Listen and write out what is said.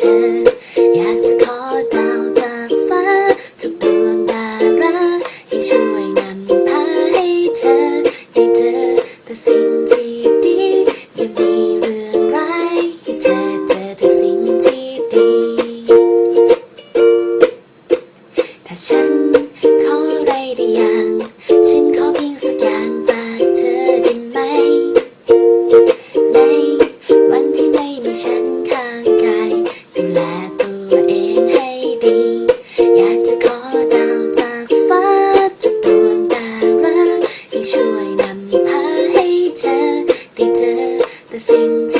ธอ อยากจะขอดาวจากฟ้า ทุกดวงดาราให้ช่วยนำพาให้เธอ ได้เจอแต่สิ่งที่ดี อย่ามีเรื่องร้ายให้เธอเจอแต่สิ่งที่ดี ถ้าฉัน ร